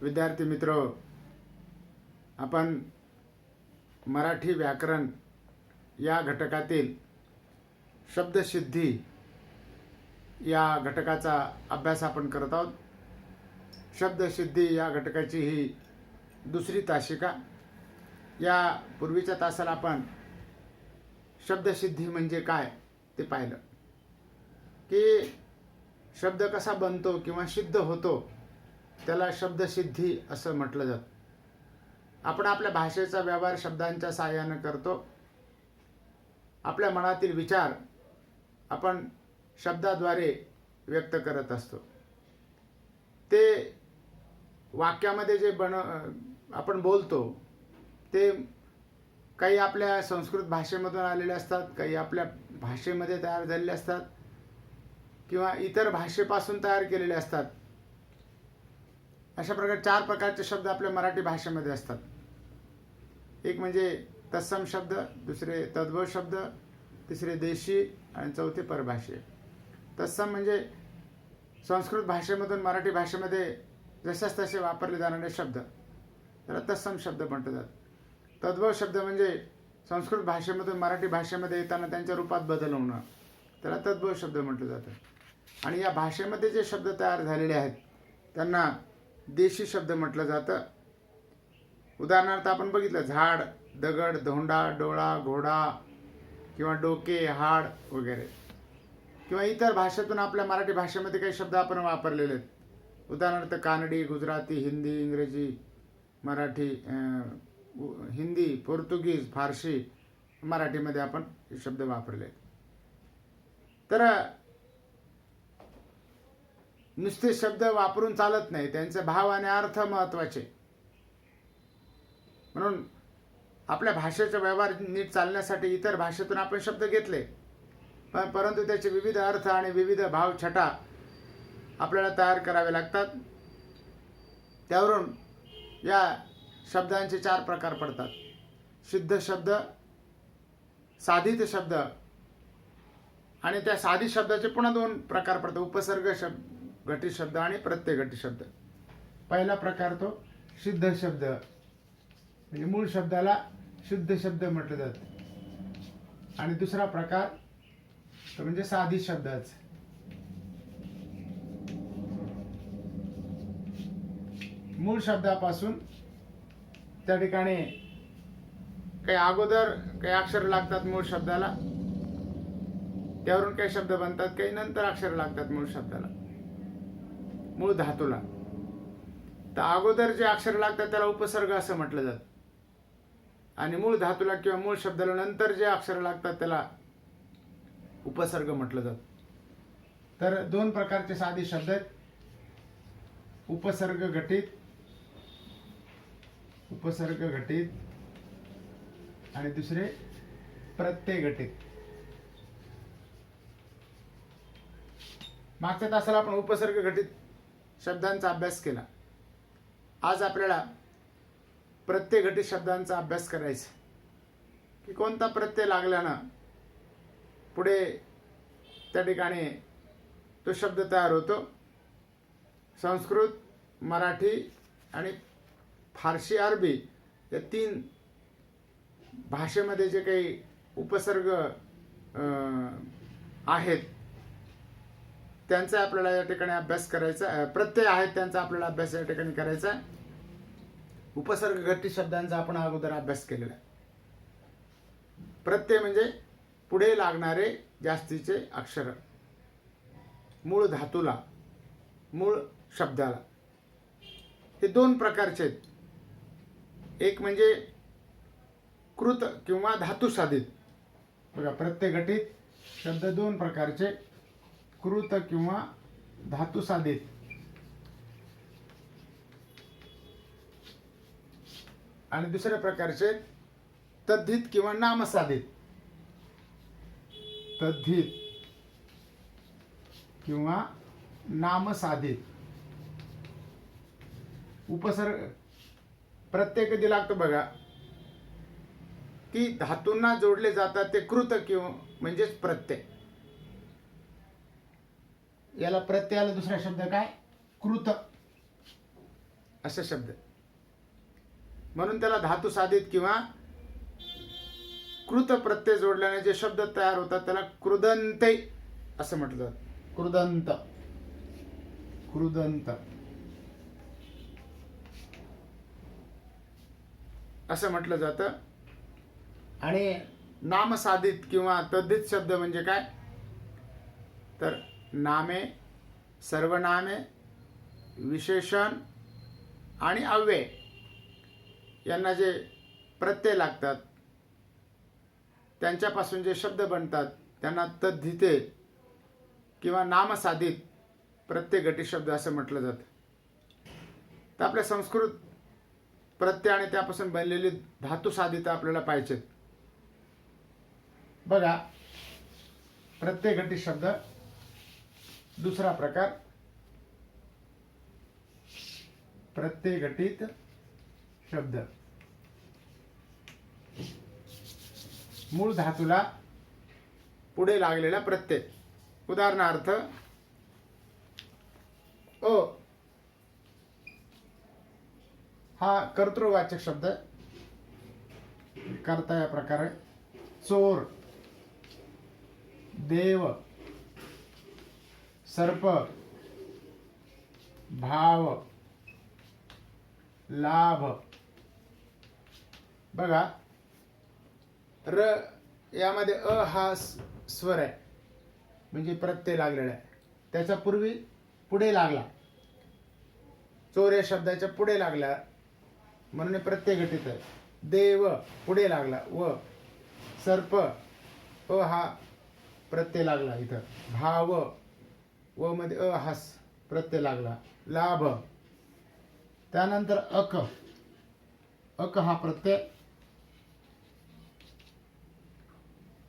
विद्यार्थी मित्र आपण मराठी व्याकरण या घटकातील शब्दसिद्धी या घटकाचा अभ्यास आपण करत आहोत. शब्दसिद्धी या घटकाची ही दुसरी तासिका. या पूर्वीच्या तासाला आपण शब्दसिद्धी म्हणजे काय ते पाहिलं. की शब्द कसा बनतो किंवा सिद्ध होतो त्याला शब्दसिद्धी असं म्हटलं जातं. आपण आपल्या भाषेचा व्यवहार शब्दांच्या सहाय्यानं करतो. आपल्या मनातील विचार आपण शब्दाद्वारे व्यक्त करत असतो. ते वाक्यामध्ये जे बन आपण बोलतो ते काही आपल्या संस्कृत भाषेमधून आलेले असतात काही आपल्या भाषेमध्ये तयार झालेले असतात किंवा इतर भाषेपासून तयार केलेले असतात. अशा प्रकारे चार प्रकारचे शब्द आपल्या मराठी भाषेमध्ये असतात. एक म्हणजे तत्सम शब्द दुसरे तद्भव शब्द तिसरे देशी आणि चौथे परभाषे तत्सम म्हणजे संस्कृत भाषेमधून मराठी भाषेमध्ये जशाच तसे वापरले जाणारे शब्द. त्याला तत्सम शब्द म्हटलं जातं तद्भव शब्द म्हणजे संस्कृत भाषेमधून मराठी भाषेमध्ये येताना त्यांच्या रूपात बदल होणं. त्याला तद्भव शब्द म्हटलं जातं. आणि या भाषेमध्ये जे शब्द तयार झालेले आहेत त्यांना देशी शब्द म्हटलं जातं. उदाहरणार्थ आपण बघितलं झाड दगड धोंडा डोळा घोडा किंवा डोके हाड वगैरे. किंवा इतर भाषेतून आपल्या मराठी भाषेमध्ये काही शब्द आपण वापरलेले आहेत. उदाहरणार्थ कानडी गुजराती हिंदी इंग्रजी मराठी हिंदी पोर्तुगीज फारसी मराठीमध्ये आपण हे शब्द वापरले आहेत. तर नुसते शब्द वापरून चालत नाही. त्यांचे भाव आणि अर्थ महत्त्वाचे. म्हणून आपल्या भाषेचा व्यवहार नीट चालण्यासाठी इतर भाषेतून आपण शब्द घेतले. पण परंतु त्याचे विविध अर्थ आणि विविध भाव छटा आपल्याला तयार करावे लागतात. त्यावरून या शब्दांचे चार प्रकार पडतात. शुद्ध शब्द साधित शब्द आणि त्या साधित शब्दाचे पुन्हा दोन प्रकार पडतात. उपसर्ग शब्द घटित शब्द आणि प्रत्यय घटित शब्द पहिला प्रकार तो सिद्ध शब्द. म्हणजे मूळ शब्दाला शुद्ध शब्द म्हटलं जातं. आणि दुसरा प्रकार तो म्हणजे साधी शब्दाच. मूळ शब्दापासून त्या ठिकाणी काही अगोदर काही अक्षर लागतात मूळ शब्दाला. त्यावरून काही शब्द बनतात काही नंतर अक्षर लागतात मूळ शब्दाला. मूळ धातूला. तर अगोदर जे अक्षर लागतात त्याला उपसर्ग असं म्हटलं जातं. आणि मूळ धातूला किंवा मूळ शब्दाला नंतर जे अक्षर लागतात त्याला उपसर्ग म्हटलं जातं. तर दोन प्रकारचे साधे शब्द आहेत. उपसर्ग घटित उपसर्ग घटित आणि दुसरे प्रत्यय घटित. मागच्या तासाला आपण उपसर्ग घटित शब्दांचा अभ्यास केला. आज आपल्याला प्रत्यय घटित शब्दांचा अभ्यास करायचा की कोणता प्रत्यय लागल्यानं पुढे त्या ठिकाणी तो शब्द तयार होतो. संस्कृत मराठी आणि फारसी अरबी या तीन भाषेमध्ये जे काही उपसर्ग आहेत त्यांचा आपल्याला या ठिकाणी अभ्यास करायचा प्रत्यय आहेत त्यांचा आपल्याला अभ्यास या ठिकाणी करायचा आहे. उपसर्ग घटित शब्दांचा आपण अगोदर अभ्यास केलेला आहे. प्रत्यय म्हणजे पुढे लागणारे जास्तीचे अक्षर. मूळ धातूला मूळ शब्दाला. हे दोन प्रकारचे आहेत. एक म्हणजे कृत किंवा धातू साधित बघा प्रत्यय घटित शब्द दोन प्रकारचे. कृत किंवा धातू साधित. आणि दुसऱ्या प्रकारचे तद्धित किंवा नामसाधित तद्धित किंवा नामसाधित उपसर्ग प्रत्येक कधी लागतो बघा? की धातूंना जोडले जातात ते कृत किंवा म्हणजेच प्रत्यय. याला प्रत्ययाला दुसरा शब्द काय? कृत. असे शब्द. म्हणून त्याला धातू साधित किंवा कृत प्रत्यय जोडल्याने जे शब्द तयार होतात त्याला कृदंते असं म्हटलं जातं. कृदंत. कृदंत. असं म्हटलं जातं. आणि नामसाधित किंवा तद्धित शब्द म्हणजे काय? तर नामे सर्वनामे विशेषण आणि अव्यय यांना जे प्रत्यय लागतात त्यांच्यापासून जे शब्द बनतात त्यांना तद्धिते किंवा नामसाधित प्रत्यय गटी शब्द असं म्हटलं जातं. तर आपल्या संस्कृत प्रत्यय आणि त्यापासून बनलेली धातुसाधित आपल्याला पाहिजेत. बघा प्रत्यय गटी शब्द दुसरा प्रकार. प्रत्यय घटित शब्द. मूळ धातूला पुढे लागलेला प्रत्यय. उदाहरणार्थ ओ हा कर्तृवाचक शब्द करता या प्रकारे. चोर देव. सर्प भाव लाभ. बघा र यामध्ये अ हा स्वर आहे. म्हणजे प्रत्यय लागलेला आहे. त्याच्या पूर्वी पुढे लागला. चोर या शब्दाच्या पुढे लागला. म्हणून प्रत्यय घटित आहे. देव पुढे लागला. व सर्प अ हा प्रत्यय लागला इथं. भाव व मध्ये अ हा प्रत्यय लागला. लाभ. त्यानंतर अक. अक हा प्रत्यय.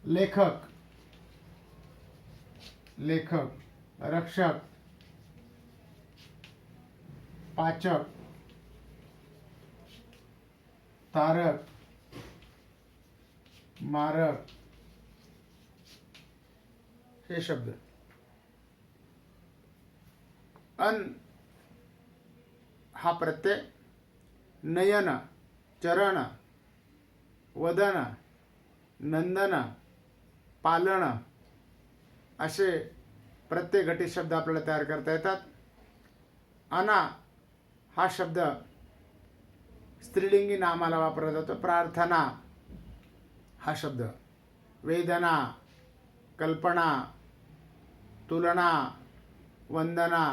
लेखक. लेखक. रक्षक. पाचक. तारक. मारक. हे शब्द. अन हा प्रत्यय नयन चरण वदन नंदन पालन असे प्रत्येक घटी शब्द आपल्याला तयार करता येतात. अना हा शब्द स्त्रीलिंगी नामाला वापरला जातो. प्रार्थना हा शब्द. वेदना कल्पना तुलना वंदना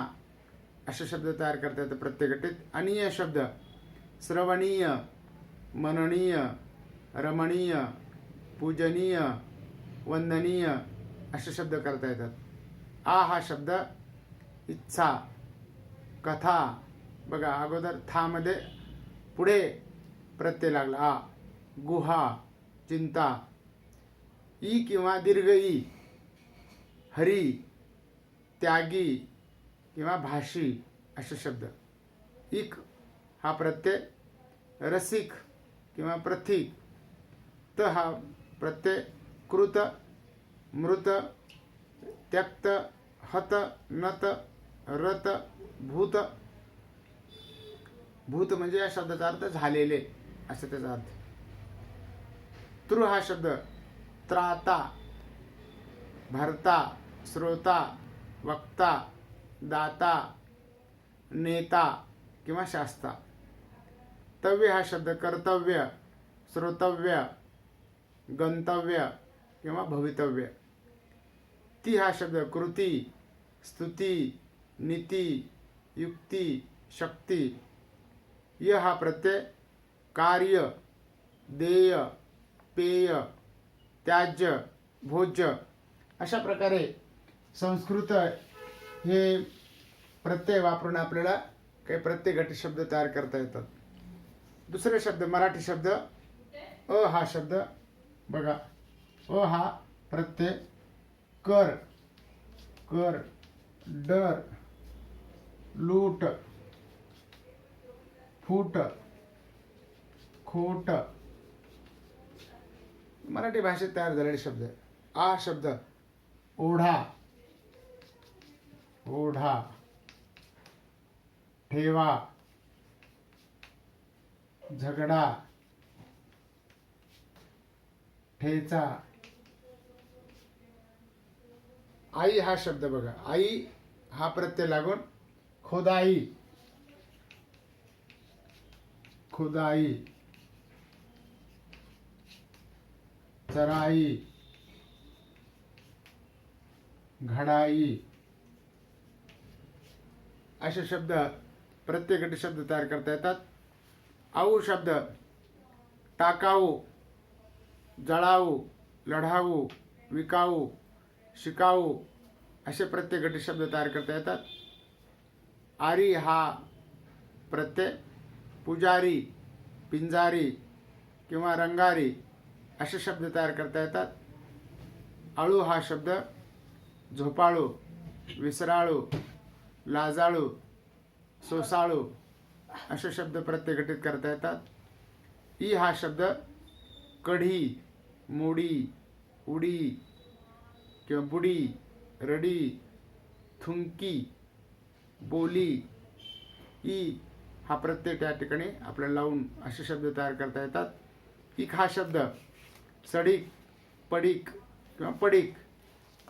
असे शब्द तयार करता येतात प्रत्येक गटीत. अनीय शब्द. श्रवणीय मननीय रमणीय पूजनीय वंदनीय असे शब्द करता येतात. आ हा शब्द इच्छा कथा. बघा अगोदर थामध्ये पुढे प्रत्यय लागला. आ गुहा चिंता. ई किंवा दीर्घ ई. हरी त्यागी. किंवा भाषी असे शब्द. इक हा प्रत्यय रसिक किंवा प्रथिक त हा प्रत्यय कृत मृत त्यक्त हत नत रत भूत. भूत म्हणजे या शब्दाचा अर्थ झालेले असं त्याचा अर्थ. तृ हा शब्द त्राता भरता श्रोता वक्ता दाता नेता किंवा शास्ता. तव्य हा शब्द कर्तव्य श्रोतव्य गंतव्य किंवा भवितव्य. ती हा शब्द कृती स्तुती नीती युक्ती शक्ती. य हा प्रत्यय कार्य देय पेय त्याज्य भोज्य अशा प्रकारे संस्कृत हे प्रत्यय वापरून आपल्याला काही प्रत्यय गटी शब्द तयार करता येतात. दुसरे शब्द मराठी शब्द अ हा शब्द. बघा अ हा प्रत्यय कर कर डर लूट फूट खोट. मराठी भाषेत तयार झालेले शब्द. आ शब्द ओढा. ओढा ठेवा झगडा ठेचा. आई हा शब्द बघा. आई हा प्रत्यय लागून खोदाई. खुदाई. चराई. घडाई. असे शब्द प्रत्येक शब्द तयार करता येतात. आऊ शब्द टाकाऊ जळाऊ लढाऊ विकाऊ शिकाऊ असे प्रत्येक शब्द तयार करता येतात. आरी हा प्रत्यय पुजारी पिंजारी किंवा रंगारी असे शब्द तयार करता येतात. आळू हा शब्द झोपाळू विसराळू लाजाळू सोसाळू असे शब्द प्रत्येक करता येतात. ई हा शब्द कढी मोडी उडी किंवा बुडी रडी थुंकी बोली. ई हा प्रत्यय त्या ठिकाणी आपल्याला लावून असे शब्द तयार करता येतात. इक हा शब्द सडीक पडीक किंवा पडीक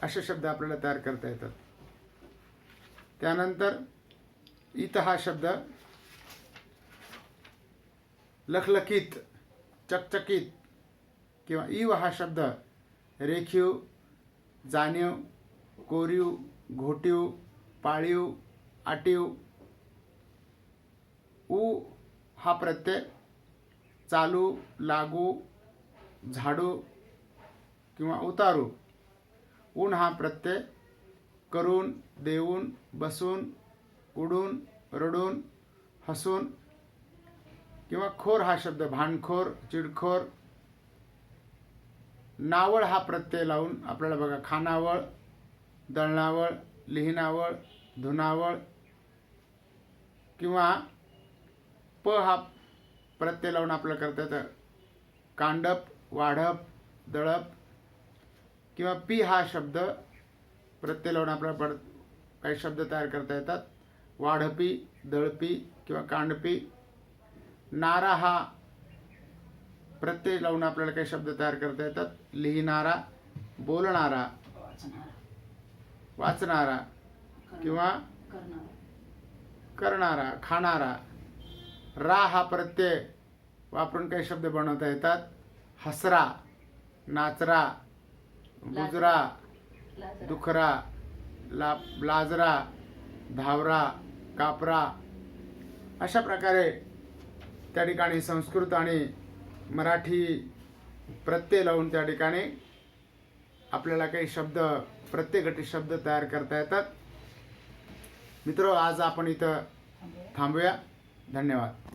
असे शब्द आपल्याला तयार करता येतात. त्यानंतर इत हा शब्द लखलखीत चकचकीत किंवा इव हा शब्द रेखीव जाणीव कोरीव घोटीव पाळीव आटीव. उ हा प्रत्यय चालू लागू झाडू किंवा उतारू. ऊन हा प्रत्यय करून देऊन बसून उडून रडून हसून किंवा खोर हा शब्द भांडखोर चिडखोर नावळ हा प्रत्यय लावून आपल्याला बघा खानावळ दळणावळ लिहिणावळ धुनावळ किंवा प हा प्रत्यय लावून आपल्याला करता येतं. कांडप वाढप दळप किंवा पी हा शब्द प्रत्यय लावून आपल्याला पड काही शब्द तयार करता येतात. वाढपी दळपी किंवा कांडपी. नारा हा प्रत्यय लावून आपल्याला काही शब्द तयार करता येतात. लिहिणारा बोलणारा वाचणारा किंवा करणारा खाणारा. रा हा प्रत्यय वापरून काही शब्द बनवता येतात. हसरा नाचरा गुजरा दुखरा ला लाजरा धावरा कापरा अशा प्रकारे त्या ठिकाणी संस्कृत आणि मराठी प्रत्यय लावून त्या ठिकाणी आपल्याला काही शब्द प्रत्येक शब्द तयार करता येतात. मित्र आज आपण इथं थांबूया. धन्यवाद.